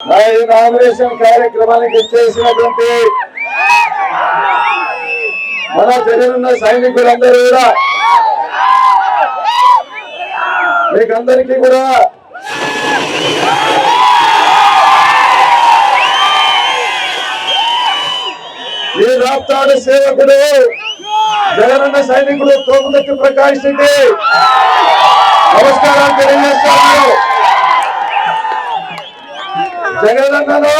నా నామినేషన్ కార్యక్రమానికి చేసినటువంటి మన జగనున్న సైనికులందరూ కూడా మీకందరికీ కూడా ఈ రాప్తాడు సేవకుడు జగనన్న సైనికుడు తోపుదత్తి ప్రకాష్ రెడ్డి. నమస్కారాలు తెలియజేస్తాను. జగనన్నను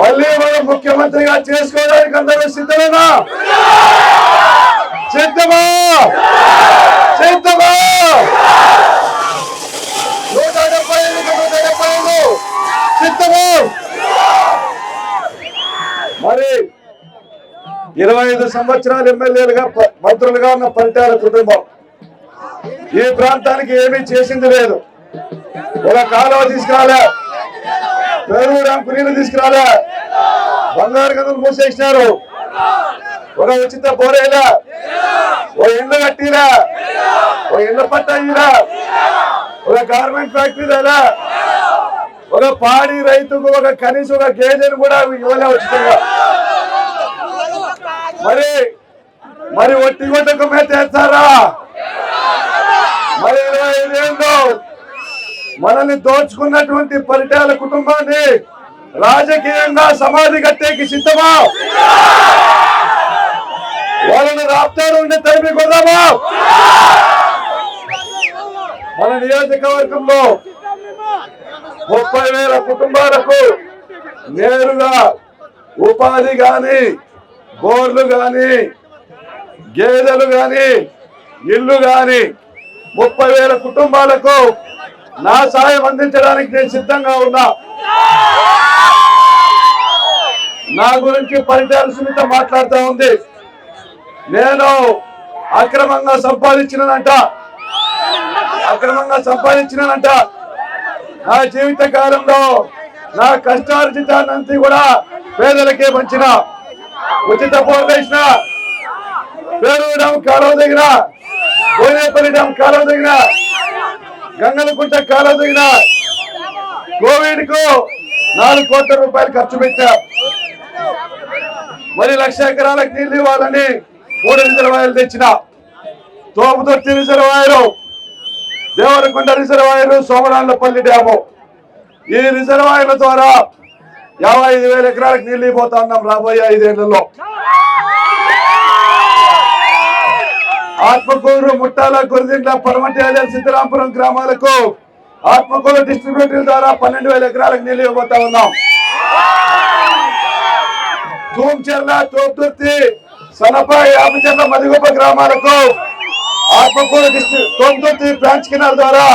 మళ్ళీ మనం ముఖ్యమంత్రిగా చేసుకోవడానికి అందరూ సిద్ధమేనా? సిద్ధమా? సిద్ధమా? నూట డెబ్బై ఐదు నూట డెబ్బై ఐదు. సిద్ధమా? మరి ఇరవై ఐదు సంవత్సరాలు ఎమ్మెల్యేలుగా మంత్రులుగా ఉన్న పరిటాల కుటుంబం. ఈ ప్రాంతానికి ఏమీ చేసింది లేదు. ఒక కాలువ తీసుకురాలే. పేరు డ్యాంకు నీళ్ళు తీసుకురాలే. బంగారు గదులు మూసేసినారు. ఒక ఉచిత బోరేలా. ఒక ఇల్లు కట్టిరా ఒక ఇళ్ళ పట్ట ఒక గార్మెంట్ ఫ్యాక్టరీ లేదా ఒక పాడి రైతుకు ఒక కనీసం ఒక గేదెను కూడా ఇవ్వలే ఉచితంగా. మరి మరి ఒట్టి గొడ్డకు మేత మరి ఇరవై ఐదేళ్ళు మనల్ని దోచుకున్నటువంటి పరిటాల కుటుంబాన్ని రాజకీయంగా సమాధి కట్టేకి సిద్ధమా? వాళ్ళని రాప్తారు ఉండే తరిమి కొదామా మన నియోజకవర్గంలో ముప్పై వేల కుటుంబాలకు నేరుగా ఉపాధి గాని బోర్లు గాని గేదెలు గాని ఇల్లు గాని ముప్పై వేల కుటుంబాలకు నా సాయం అందించడానికి నేను సిద్ధంగా ఉన్నా. నా గురించి పరిటాల సుమిత మాట్లాడుతూ ఉంది. నేను అక్రమంగా సంపాదించినంట అక్రమంగా సంపాదించినంట నా జీవిత కాలంలో నా కష్టార్జితాన్నంతా కూడా పేదలకే పంచిన ఉచిత పోలేసిన పేరు డ్యాం కాలువ దగ్గర బోనేపల్లి డ్యాం కాలువ దగ్గర గంగలకుంట కాలువ కోవిడ్కు నాలుగు కోట్ల రూపాయలు ఖర్చు పెట్టా మరి లక్ష ఎకరాలకు నీళ్ళు ఇవ్వాలని మూడు రిజర్వాయర్లు తెచ్చిన Topudurthi reservoir Devarakonda reservoir Somanallapalli dam. ఈ రిజర్వాయర్ల ద్వారా యాభై ఐదు వేల ఎకరాలకు నీళ్ళు ఇవ్వబోతా ఉన్నాం రాబోయే ఐదేళ్ళలో. ఆత్మకూరు ముట్టాల గురిదిండ్ల పరమటి సిద్ధరాంపురం గ్రామాలకు ఆత్మకూరు డిస్ట్రిబ్యూటర్ ద్వారా పన్నెండు వేల ఎకరాలకు నీళ్ళు ఇవ్వబోతా ఉన్నాం. తూంచెర్ల తోపుతుర్తి సనప యాపచెర్ల మదిగొప్ప గ్రామాలకు Atmakur district Topudurthi branch canal ద్వారా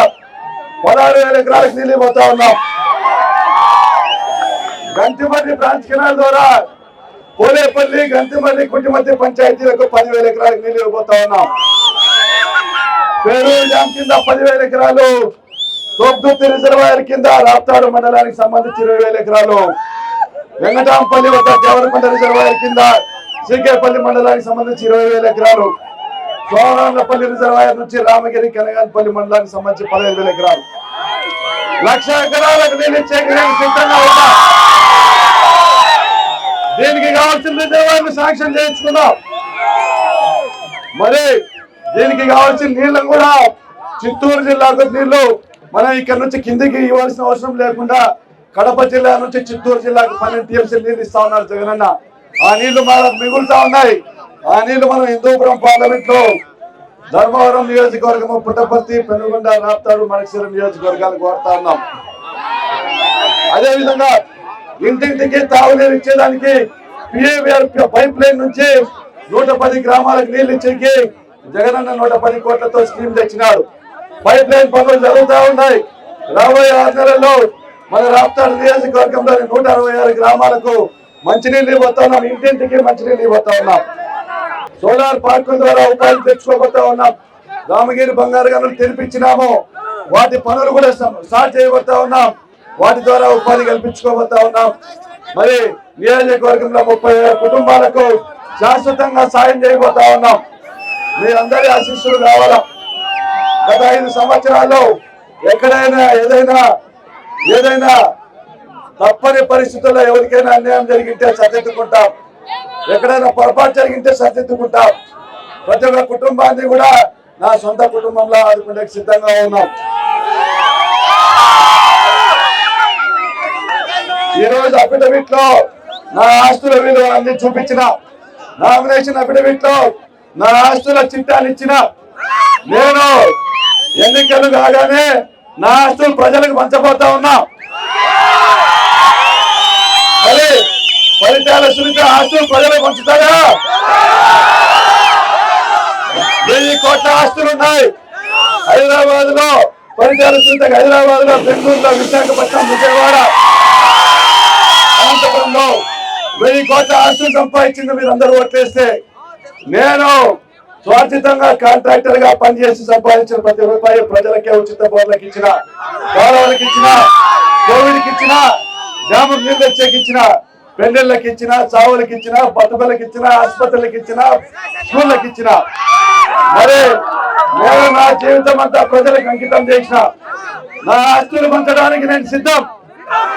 పదహారు వేల ఎకరాలకు నీళ్ళు ఇవ్వబోతా ఉన్నాం. గంటిమర్రి బ్రాంచ్ కెనాల్ ద్వారా పోలేపల్లి గంతిమల్లి కుంటిమల్లి పంచాయతీలకు పదివేల ఎకరాలకు నీళ్ళు ఇవ్వబోతా ఉన్నాం. పేరు డ్యామ్ కింద పదివేల ఎకరాలు తోపుతుర్తి రిజర్వాయర్ కింద రాప్తాడు మండలానికి సంబంధించి ఇరవై వేల ఎకరాలు. వెంకటాంపల్లి వద్ద దేవరకొండ రిజర్వాయర్ కింద సీకేపల్లి మండలానికి సంబంధించి ఇరవై వేల ఎకరాలు. సోమరాంగపల్లి రిజర్వాయర్ నుంచి రామగిరి కనగానపల్లి మండలానికి సంబంధించి పదహైదు వేల ఎకరాలు. లక్ష ఎకరాలకు నీళ్ళు ఇచ్చే సిద్ధంగా ఉన్నా దీనికి కావాల్సిన రిజర్వాయర్లు శాంక్షన్ చేయించుకున్నాం మరి దీనికి కావాల్సిన నీళ్ళను కూడా చిత్తూరు జిల్లాకు నీళ్ళు మనం ఇక్కడ నుంచి కిందికి ఇవ్వాల్సిన అవసరం లేకుండా కడప జిల్లా నుంచి చిత్తూరు జిల్లాకు పన్నెండు టీఎంసీ నీళ్ళు ఇస్తా ఉన్నారు జగనన్న. ఆ నీళ్ళు మనకు మిగులుతా ఉన్నాయి. ఆ నీళ్ళు మనం హిందూపురం పార్లమెంట్లో ధర్మవరం నియోజకవర్గం పుట్టపర్తి పెనుగొండ రాప్తాడు మణిశీర నియోజకవర్గాలకు కోరుతా ఉన్నాం. అదేవిధంగా ఇంటింటికి తాగునీరు ఇచ్చేదానికి పిఏవిఆర్ పైప్ లైన్ నుంచి నూట పది గ్రామాలకు నీళ్ళు ఇచ్చేకి జగనన్న నూట పది కోట్లతో స్కీమ్ తెచ్చినాడు. పైప్ లైన్ పనులు జరుగుతూ ఉన్నాయి. రాబోయే ఆరు నెలల్లో మన రాప్తాడు నియోజకవర్గంలోని నూట అరవై ఆరు గ్రామాలకు మంచినీళ్ళు ఇవ్వతా ఉన్నాం. ఇంటింటికి మంచినీళ్ళు ఇవ్వతా ఉన్నాం. సోలార్ పార్కుల ద్వారా ఉపాధి తెచ్చుకోబోతా ఉన్నాం. రామగిరి బంగారు గనులు తెరిపించినాము. వాటి పనులు కూడా స్టార్ట్ చేయబోతా ఉన్నాం. వాటి ద్వారా ఉపాధి కల్పించుకోబోతా ఉన్నాం. మరి నియోజకవర్గంలో ముప్పై కుటుంబాలకు శాశ్వతంగా సాయం చేయబోతా ఉన్నాం. మీరందరి ఆశీస్సులు కావాలా? గత ఐదు సంవత్సరాల్లో ఎక్కడైనా ఏదైనా ఏదైనా తప్పని పరిస్థితుల్లో ఎవరికైనా అన్యాయం జరిగింటే సరిదిద్దుకుంటాం. ఎక్కడైనా పొరపాటు జరిగింటే సరిదిద్దుకుంటాం. ప్రతి ఒక్క కుటుంబాన్ని కూడా నా సొంత కుటుంబంలో ఆదుకునే సిద్ధంగా ఉన్నాం. ఈ రోజు అఫిడవిట్లో నా ఆస్తుల విలువ అన్ని చూపించిన నామినేషన్ అఫిడవిట్లో నా ఆస్తుల చిట్టాలు ఇచ్చిన నేను ఎన్నికలు కాగానే నా ఆస్తులు ప్రజలకు పంచబోతా ఉన్నా. మరి ఫలితాల సునీత ఆస్తులు ప్రజలకు పంచుతారా? వెయ్యి కోట్ల ఆస్తులు ఉన్నాయి. హైదరాబాద్లో ఫలితాల సునీత హైదరాబాద్లో బెంగళూరులో విశాఖపట్నం విజయవాడ వెయ్యి కోట్ల ఆస్తులు సంపాదించింది మీరు అందరూ ఓట్లేస్తే నేను స్వార్థితంగా కాంట్రాక్టర్గా పనిచేసి సంపాదించిన ప్రతి రూపాయి ప్రజలకే ఉచిత బోర్లకు ఇచ్చిన గౌరవాలకు ఇచ్చిన కోవిడ్కి ఇచ్చిన డ్యాము నీళ్ళు ఇచ్చిన పెళ్ళిళ్ళకి ఇచ్చిన చావులకి ఇచ్చిన బతుకలకి ఇచ్చిన ఆసుపత్రులకు ఇచ్చిన స్కూళ్ళకి ఇచ్చిన. మరి నేను నా జీవితం అంతా ప్రజలకు అంకితం చేసిన. నా ఆస్తులు పంచడానికి నేను సిద్ధం.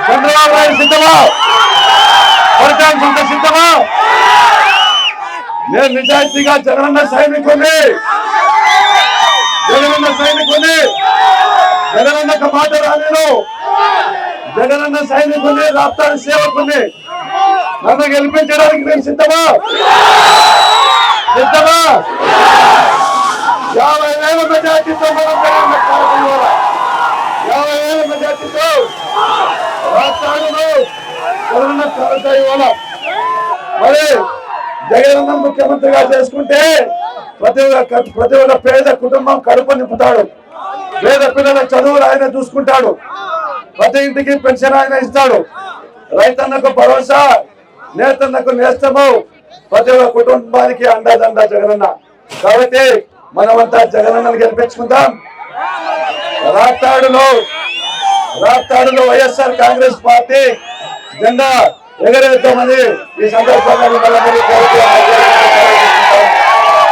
చంద్రబాబు నాయుడు సిద్ధమా? కొడతాను సిద్ధమా? నేను నిజాయితీగా జగనన్న సైనికుని. జగనన్న సైనికుని. జగనన్నకు మాట రాలేను. జగనన్న సైనికుని రాప్తాడు సేవకుని. నన్ను గెలిపించడానికి నేను సిద్ధమా? సిద్ధమా? యాభై వేల మెజార్టీతో మనం యాభై వేల మెజార్టీతో రాష్ట్రాలను మరి జగనన్న ముఖ్యమంత్రిగా చేసుకుంటే ప్రతి ఒక్క ప్రతి ఒక్క పేద కుటుంబం కడుపు నింపుతాడు. పేద పిల్లల చదువులు ఆయన చూసుకుంటాడు. ప్రతి ఇంటికి పెన్షన్ ఆయన ఇస్తాడు. రైతన్నకు భరోసా నేతన్నకు నేస్తము. ప్రతి ఒక్క కుటుంబానికి అండదండ జగనన్న. కాబట్టి మనమంతా జగనన్నను గెలిపించుకుందాం. రాత్తాడులో రాత్తాడులో వైఎస్ఆర్ కాంగ్రెస్ పార్టీ జెండా ఎగరేస్తామని ఈ సందర్భంగా మిమ్మల్ని కోరుతూ